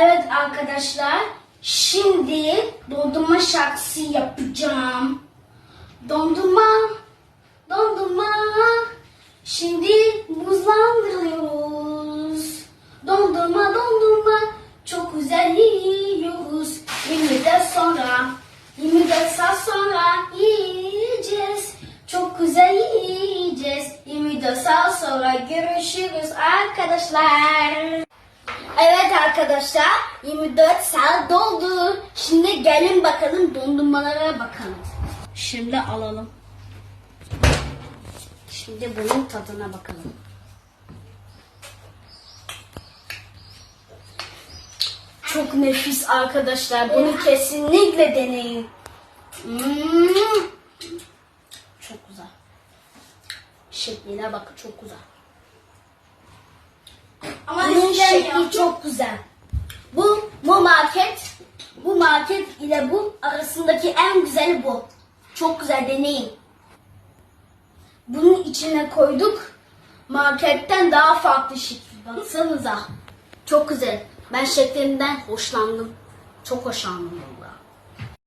Evet arkadaşlar, şimdi dondurma şarkısı yapacağım. Dondurma, dondurma, şimdi buzlandırıyoruz. Dondurma, dondurma, çok güzel yiyoruz. 24 sonra, 24 saat sonra yiyeceğiz. Çok güzel yiyeceğiz. 24 saat sonra görüşürüz arkadaşlar. Arkadaşlar 24 saat doldu. Şimdi gelin bakalım dondurmalara bakalım. Şimdi alalım. Şimdi bunun tadına bakalım. Çok nefis arkadaşlar. Bunu kesinlikle deneyin. Hmm. Çok güzel. Şekline bakın çok güzel. Eskiden şekli çok güzel. Bu bu market, bu market ile bu arasındaki en güzeli bu. Çok güzel deneyin. Bunun içine koyduk. Marketten daha farklı şekil. Baksanıza. Çok güzel. Ben şeklinden hoşlandım. Çok hoşlandım valla.